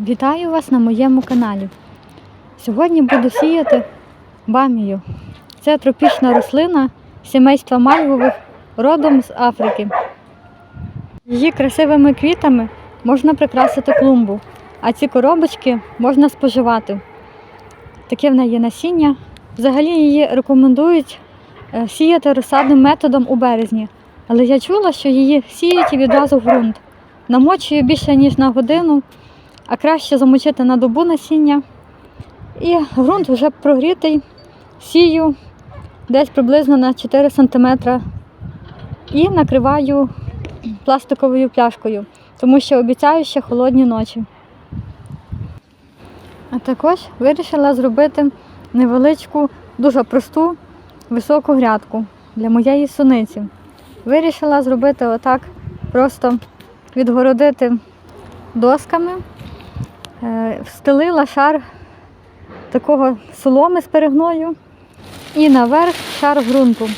Вітаю вас на моєму каналі. Сьогодні буду сіяти бамію. Це тропічна рослина сімейства мальвових родом з Африки. Її красивими квітами можна прикрасити клумбу, а ці коробочки можна споживати. Таке в неї насіння. Взагалі її рекомендують е, сіяти розсадним методом у березні. Але я чула, що її сіють відразу в ґрунт. Намочую більше ніж на годину, а краще замочити на добу насіння. І ґрунт вже прогрітий, сію десь приблизно на 4 см і накриваю пластиковою пляшкою, тому що обіцяю ще холодні ночі. А також вирішила зробити невеличку, дуже просту високу грядку для моєї суниці. Вирішила зробити отак, просто відгородити досками, встелила шар такого соломи з перегною і наверх шар ґрунту.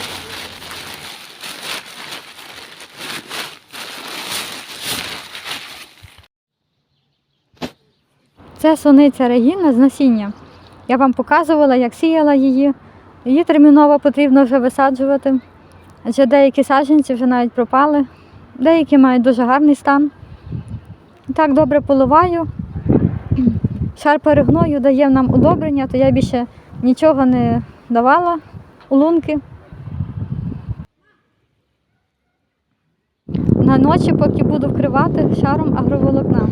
Це суниця Регіна з насіння. Я вам показувала, як сіяла її. Її терміново потрібно вже висаджувати, адже деякі саджанці вже навіть пропали, деякі мають дуже гарний стан. Так добре поливаю. Шар перегною дає нам удобрення, то я більше нічого не давала у лунки. На ночі, поки буду вкривати шаром агроволокна.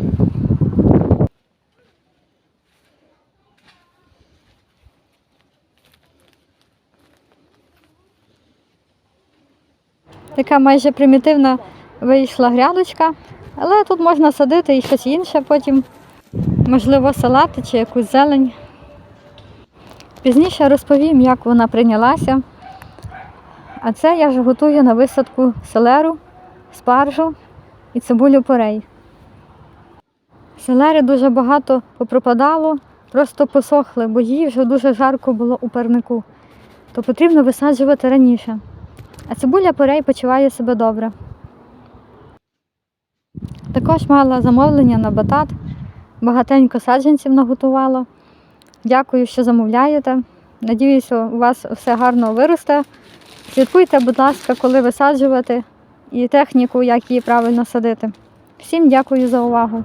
Така майже примітивна вийшла грядочка, але тут можна садити і щось інше потім, можливо, салати чи якусь зелень. Пізніше розповім, як вона прийнялася. А це я вже готую на висадку селеру, спаржу і цибулю порей. Селери дуже багато попропадало, просто посохли, бо їй вже дуже жарко було у парнику. То потрібно висаджувати раніше. А цибуля порей почуває себе добре. Також мала замовлення на батат, багатенько саджанців наготувала. Дякую, що замовляєте. Надіюся, у вас все гарно виросте. Слідкуйте, будь ласка, коли висаджувати і техніку, як її правильно садити. Всім дякую за увагу.